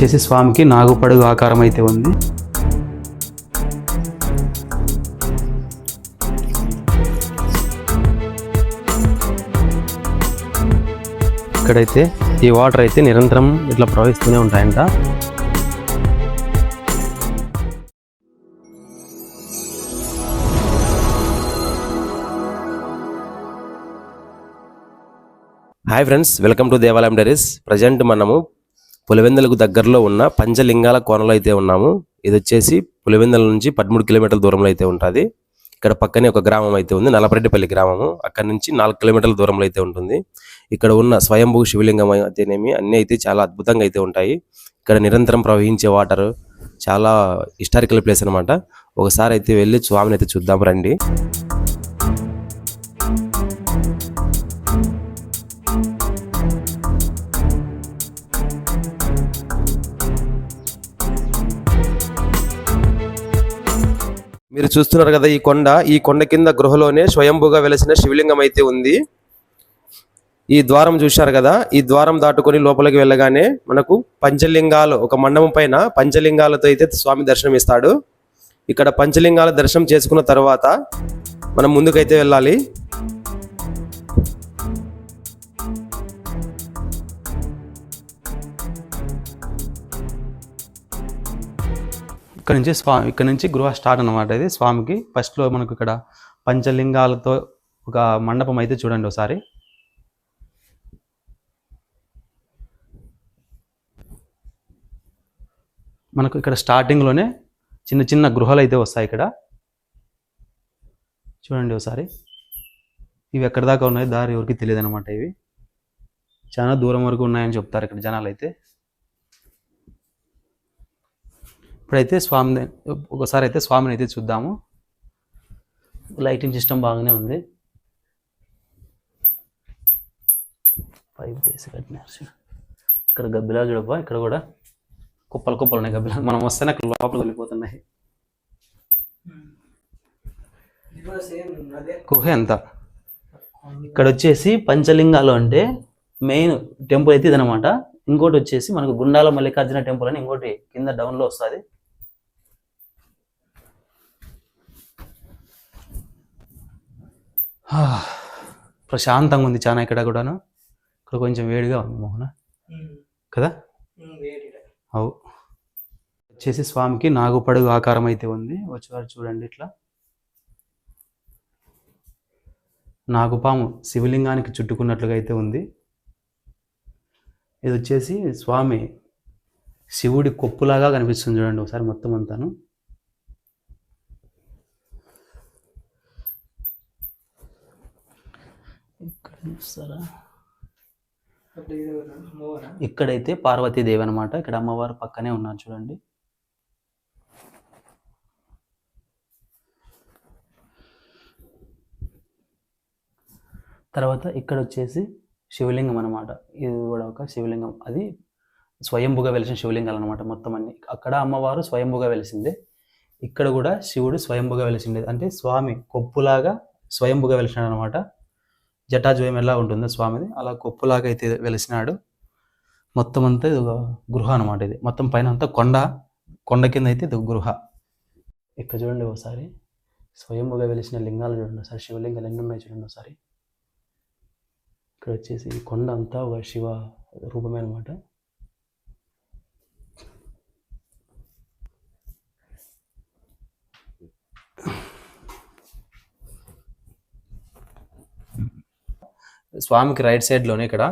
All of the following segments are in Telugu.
వచ్చేసి స్వామికి నాగుపడుగు ఆకారం అయితే ఉంది. ఇక్కడైతే ఈ వాటర్ అయితే నిరంతరం ఇట్లా ప్రవహిస్తూనే ఉంటాయంట. Hi friends welcome to Devalayam diaries present మనము పులివెందులకు దగ్గరలో ఉన్న పంచలింగాల కోనలో అయితే ఉన్నాము. ఇది వచ్చేసి పులివెందుల నుంచి పదమూడు కిలోమీటర్ల దూరంలో అయితే ఉంటుంది. ఇక్కడ పక్కనే ఒక గ్రామం అయితే ఉంది. నలపరెడ్డిపల్లి గ్రామము. అక్కడ నుంచి నాలుగు కిలోమీటర్ల దూరంలో అయితే ఉంటుంది. ఇక్కడ ఉన్న స్వయంభూ శివలింగం అయితేనేమి అన్నీ అయితే చాలా అద్భుతంగా అయితే ఉంటాయి. ఇక్కడ నిరంతరం ప్రవహించే వాటర్ చాలా హిస్టారికల్ ప్లేస్ అనమాట ఒకసారి అయితే వెళ్ళి స్వామిని అయితే చూద్దాం రండి. మీరు చూస్తున్నారు కదా ఈ కొండ. ఈ కొండ కింద గృహలోనే స్వయంభూగా వెలసిన శివలింగం అయితే ఉంది. ఈ ద్వారం చూశారు కదా. ఈ ద్వారం దాటుకొని లోపలికి వెళ్ళగానే మనకు పంచలింగాలు ఒక మండపం పైన పంచలింగాలతో అయితే స్వామి దర్శనం ఇస్తాడు. ఇక్కడ పంచలింగాల దర్శనం చేసుకున్న తర్వాత మనం ముందుకైతే వెళ్ళాలి. ఇక్కడ నుంచి స్వామి ఇక్కడ నుంచి గృహ స్టార్ట్ అనమాట ఇది. స్వామికి ఫస్ట్లో మనకు ఇక్కడ పంచలింగాలతో ఒక మండపం అయితే చూడండి ఒకసారి. మనకు ఇక్కడ స్టార్టింగ్లోనే చిన్న చిన్న గృహాలు అయితే వస్తాయి ఇక్కడ. చూడండి ఒకసారి. ఇవి ఎక్కడి దాకా ఉన్నాయి? దారి ఎవరికి తెలియదు అనమాట ఇవి. చాలా దూరం వరకు ఉన్నాయని చెప్తారు ఇక్కడ జనాలు అయితే. ఇప్పుడైతే స్వామిని ఒకసారి అయితే స్వామిని అయితే చూద్దాము. లైటింగ్ సిస్టమ్ బాగానే ఉంది. పైప్ వేసి కట్టినారు ఇక్కడ గబ్బిలా చూడబ్బా ఇక్కడ కూడా కుప్పలు కుప్పలు ఉన్నాయి గబ్బిలా మనం వస్తేనే అక్కడ లోపల వెళ్ళిపోతున్నాయి. గుహ ఎంత? ఇక్కడ వచ్చేసి పంచలింగాలు అంటే మెయిన్ టెంపుల్ అయితే ఇదనమాట ఇంకోటి వచ్చేసి మనకు గుండాల మల్లికార్జున టెంపుల్ అని ఇంకోటి కింద డౌన్లో వస్తుంది. ప్రశాంతంగా ఉంది చాలా ఇక్కడ కూడాను. ఇక్కడ కొంచెం వేడిగా ఉంది మోహన. కదా? అవు. వచ్చేసి స్వామికి నాగుపడుగు ఆకారం అయితే ఉంది. వచ్చేవారు చూడండి ఇట్లా. నాగుపాము శివలింగానికి చుట్టుకున్నట్లుగా అయితే ఉంది. ఇది వచ్చేసి స్వామి శివుడి కొప్పులాగా కనిపిస్తుంది చూడండి ఒకసారి మొత్తం అంతాను ఇక్కడ చూస్తారా? ఇక్కడైతే పార్వతీదేవి అనమాట ఇక్కడ అమ్మవారు పక్కనే ఉన్నారు చూడండి. తర్వాత ఇక్కడ వచ్చేసి శివలింగం అనమాట ఇది కూడా ఒక శివలింగం. అది స్వయంభుగా వెలిసిన శివలింగాలు అనమాట మొత్తం అన్ని. అక్కడ అమ్మవారు స్వయంభుగా వెలిసిందే. ఇక్కడ కూడా శివుడు స్వయంభుగా వెలిసిండేది అంటే స్వామి కొప్పులాగా స్వయంభుగా వెలిసినాడు అనమాట జటాజోయం ఎలా ఉంటుందో స్వామిది? అలా కొప్పులాగా అయితే వెలిసినాడు. మొత్తం అంతా ఇది ఒక గృహ అనమాట ఇది. మొత్తం పైన అంతా కొండ కొండ కింద అయితే ఇది ఒక గృహ. ఇక్కడ చూడండి ఒకసారి. స్వయంభుగా వెలిసిన లింగాలు చూడండి ఒకసారి. శివలింగాలు ఎన్ని ఉన్నాయి చూడండి ఒకసారి. ఇక్కడ వచ్చేసి కొండ అంతా ఒక శివ రూపమే అనమాట స్వామికి రైట్ సైడ్లోనే ఇక్కడ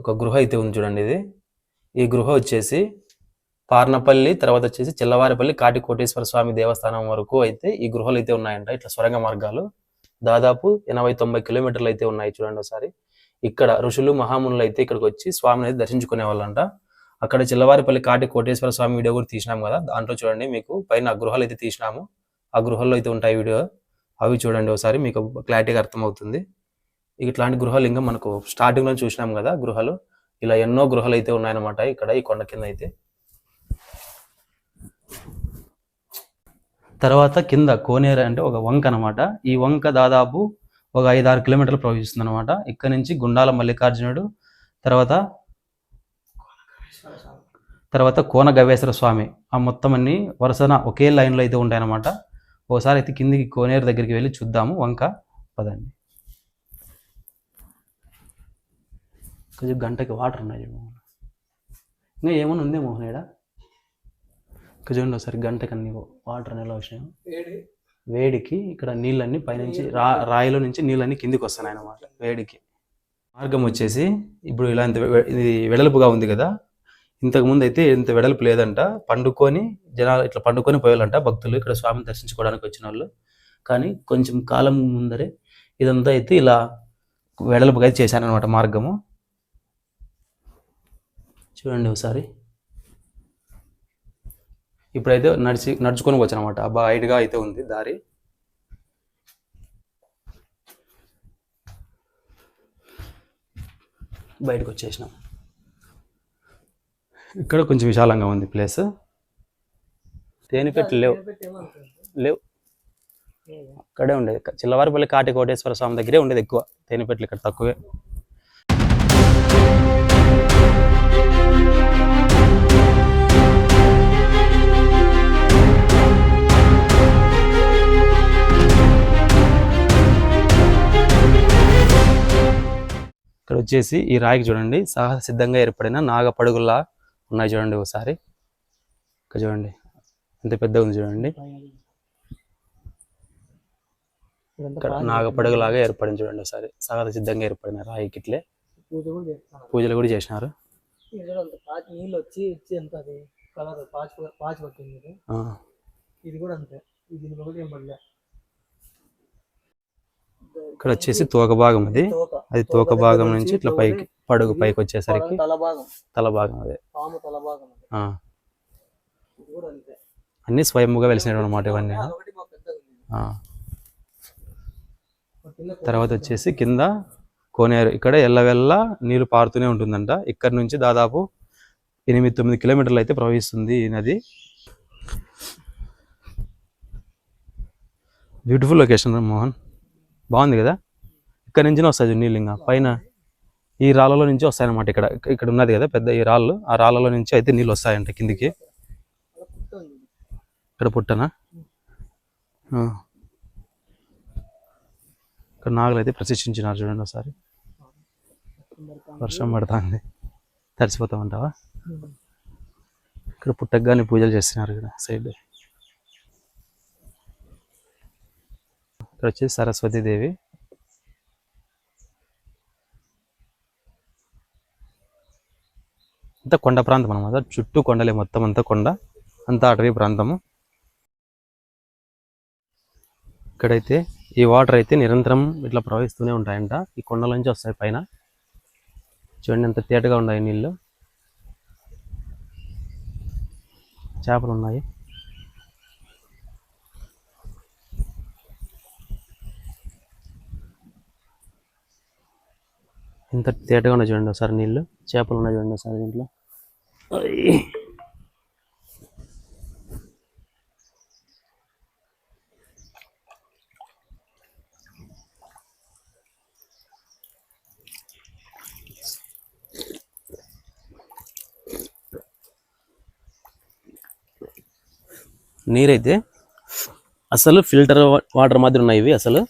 ఒక గృహ అయితే ఉంది చూడండి ఇది. ఈ గృహ వచ్చేసి పార్నపల్లి తర్వాత వచ్చేసి చిల్లవారిపల్లి కాటి కోటేశ్వర స్వామి దేవస్థానం వరకు అయితే ఈ గృహలు అయితే ఉన్నాయంట. ఇట్లా సొరంగ మార్గాలు. దాదాపు ఎనభై తొంభై కిలోమీటర్లు అయితే ఉన్నాయి చూడండి ఒకసారి. ఇక్కడ ఋషులు మహామునులు అయితే ఇక్కడికి వచ్చి స్వామిని అయితే దర్శించుకునే వాళ్ళంట అక్కడ చిల్లవారిపల్లి కాటి కోటేశ్వర స్వామి వీడియో కూడా తీసినాం కదా. దాంట్లో చూడండి మీకు పైన గృహాలు అయితే తీసినాము. ఆ గృహాల్లో అయితే ఉంటాయి వీడియో. అవి చూడండి ఒకసారి మీకు క్లారిటీగా అర్థమవుతుంది. ఇట్లాంటి గృహాలు ఇంకా మనకు స్టార్టింగ్లో చూసినాం కదా గృహాలు. ఇలా ఎన్నో గృహాలు అయితే ఉన్నాయన్నమాట ఇక్కడ ఈ కొండ కింద అయితే తర్వాత కింద కోనేరు అంటే ఒక వంక అనమాట ఈ వంక దాదాపు ఒక ఐదు ఆరు కిలోమీటర్లు ప్రవహిస్తుంది అనమాట ఇక్కడ నుంచి గుండాల మల్లికార్జునుడు తర్వాత తర్వాత కోన గవేశ్వర స్వామి. ఆ మొత్తం అన్ని వరుసన ఒకే లైన్లో అయితే ఉంటాయన్నమాట. ఒకసారి అయితే కిందికి కోనేరు దగ్గరికి వెళ్ళి చూద్దాము. వంక పదండి. కొంచెం గంటకి వాటర్ ఉన్నాయి చూడు మోహన్. ఇంకా ఏమైనా ఉందే మోహన్ ఈడ ఇక్కడ చూడండి ఒకసారి గంటకి అన్ని వాటర్ ఎలా వచ్చినాయి. వేడికి ఇక్కడ నీళ్ళన్నీ పైనుంచి రా రాయిలో నుంచి నీళ్ళన్నీ కిందికి వస్తున్నాయి అన్నమాట వేడికి. మార్గం వచ్చేసి ఇప్పుడు ఇలా ఇంత ఇది వెడల్పుగా ఉంది కదా. ఇంతకు ముందు అయితే ఇంత వెడల్పు లేదంట. పండుకొని జనాలు ఇట్లా పండుకొని పోయాలంట భక్తులు ఇక్కడ స్వామిని దర్శించుకోవడానికి వచ్చిన వాళ్ళు. కానీ కొంచెం కాలం ముందరే ఇదంతా అయితే ఇలా వెడల్పుగా అయితే చేశారనమాట మార్గము. చూడండి ఒకసారి. ఇప్పుడైతే నడిచి నడుచుకొని వచ్చానమాట. బాగా హైట్గా అయితే ఉంది దారి. బయటకు వచ్చేసినాం. ఇక్కడ కొంచెం విశాలంగా ఉంది ప్లేస్. తేనెపెట్లు లేవు. లేవు. అక్కడే ఉండేది చిల్లవారిపల్లి కాటి కోటేశ్వర స్వామి దగ్గరే ఉండేది ఎక్కువ. తేనిపెట్లు ఇక్కడ తక్కువే. వచ్చేసి ఈ రాయికి చూడండి. సహజ సిద్ధంగా ఏర్పడిన నాగపడుగుల్లా ఉన్నాయి చూడండి ఒకసారి. ఇక్కడ చూడండి. ఎంత పెద్దగా ఉంది చూడండి. ఇక్కడ నాగపడుగులాగా ఏర్పడింది చూడండి ఒకసారి. సహజ సిద్ధంగా ఏర్పడిన రాయికి ఇట్లే పూజలు కూడా చేసినారు. ఇందులో అంత పాచి నీళ్ళు వచ్చి ఇచ్చి ఎంత అది కలర్ పాచి పాచి పట్టింది ఇది. ఆ, ఇది కూడా అంతే. ఇది దీని ఒకటి ఏం పడలే. ఇక్కడ వచ్చేసి తోక భాగం అది అది తోక భాగం నుంచి ఇట్లా పైకి పడుగు పైకి వచ్చేసరికి తల భాగం. అదే. అన్ని స్వయంగా వెలిసినవి అనమాట ఇవన్నీ. తర్వాత వచ్చేసి కింద కోనేరు. ఇక్కడ ఎల్లవెల్ల నీరు పారుతూనే ఉంటుందంట. ఇక్కడ నుంచి దాదాపు ఎనిమిది తొమ్మిది కిలోమీటర్లు అయితే ప్రవహిస్తుంది ఈ నది. Beautiful location Mohan. బాగుంది కదా? ఇక్కడ నుంచి వస్తాయి నీళ్ళు ఇంకా. పైన ఈ రాళ్ళలో నుంచి వస్తాయి అనమాట ఇక్కడ. ఇక్కడ ఉన్నది కదా పెద్ద ఈ రాళ్ళు. ఆ రాళ్ళలో నుంచి అయితే నీళ్ళు వస్తాయంట కిందికి. ఇక్కడ పుట్టనా? ఇక్కడ నాగులు అయితే ప్రశిక్షించినారు చూడండి ఒకసారి. వర్షం పడుతుంది. తడిసిపోతామంటావా? ఇక్కడ పుట్టగానే పూజలు చేస్తున్నారు ఇక్కడ సైడ్. ఇక్కడ వచ్చేసి సరస్వతి అంతా కొండ ప్రాంతం అనమాట చుట్టూ కొండలే మొత్తం అంతా కొండ. అంతా అటవీ ప్రాంతము. ఇక్కడైతే ఈ వాటర్ అయితే నిరంతరం ఇట్లా ప్రవహిస్తూనే ఉంటాయంట. ఈ కొండల నుంచి వస్తాయి పైన. చూడండి ఎంత తేటగా ఉన్నాయి నీళ్ళు చేపలు ఉన్నాయి. ఎంత తేటగా ఉన్నాయి చూడండి ఒకసారి నీళ్ళు. చేపలు ఉన్నాయి చూడండి ఒకసారి దీంట్లో. నీరైతే అసలు ఫిల్టర్ వాటర్ మాదిరి ఉన్నాయి ఇవి అసలు.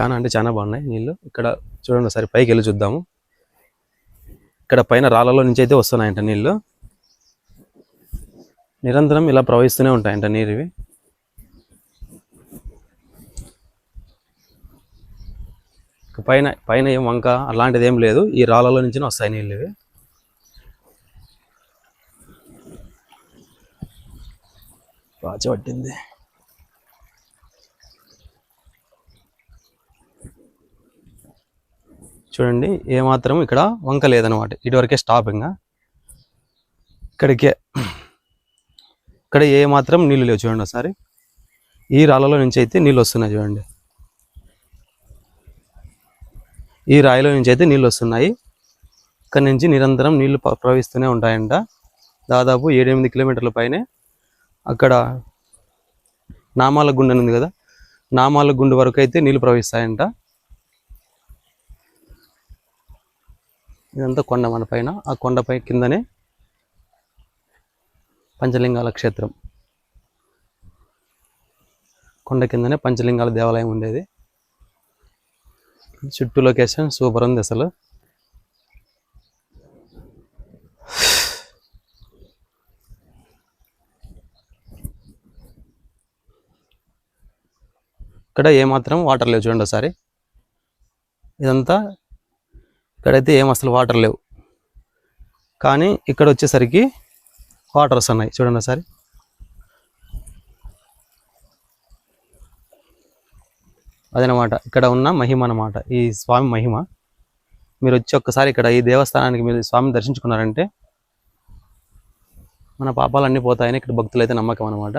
చాలా అంటే చాలా బాగున్నాయి నీళ్ళు. ఇక్కడ చూడండి ఒకసారి పైకి వెళ్ళి చూద్దాము. ఇక్కడ పైన రాళ్ళలో నుంచి అయితే వస్తున్నాయంట నీళ్ళు. నిరంతరం ఇలా ప్రవహిస్తూనే ఉంటాయంట నీరు ఇవి. పైన పైన ఏం వంక అలాంటిది ఏం లేదు. ఈ రాళ్ళలో నుంచి వస్తాయి నీళ్ళు ఇవి. బాగా పట్టింది చూడండి ఏమాత్రం ఇక్కడ వంక లేదనమాట. ఇటువరకే స్టాప్ ఇంకా ఇక్కడికే. ఇక్కడ ఏ మాత్రం నీళ్ళు లేవు చూడండి ఒకసారి. ఈ రాళ్ళలో నుంచి అయితే నీళ్ళు వస్తున్నాయి చూడండి. ఈ రాయిలో నుంచి అయితే నీళ్ళు వస్తున్నాయి. ఇక్కడ నుంచి నిరంతరం నీళ్ళు ప్రవహిస్తూనే ఉంటాయంట. దాదాపు ఏడెనిమిది కిలోమీటర్ల పైనే అక్కడ నామాల గుండె అని ఉంది కదా? నామాల గుండు వరకు అయితే నీళ్ళు ప్రవహిస్తాయంట. ఇదంతా కొండ మన పైన. ఆ కొండపై కిందనే పంచలింగాల క్షేత్రం. కొండ కిందనే పంచలింగాల దేవాలయం ఉండేది. చుట్టూ లొకేషన్ సూపర్ ఉంది అసలు. ఇక్కడ ఏమాత్రం వాటర్ లేవు చూడండి ఒకసారి. ఇదంతా ఇక్కడైతే ఏం అసలు వాటర్ లేవు. కానీ ఇక్కడ వచ్చేసరికి వాటర్ వస్తున్నాయి చూడండి ఒకసారి. అదనమాట. ఇక్కడ ఉన్న మహిమ అన్నమాట. ఈ స్వామి మహిమ. మీరు వచ్చి ఒక్కసారి ఇక్కడ ఈ దేవస్థానానికి మీరు స్వామిని దర్శించుకున్నారంటే మన పాపాలన్నీ పోతాయని ఇక్కడ భక్తులు అయితే నమ్మకం అనమాట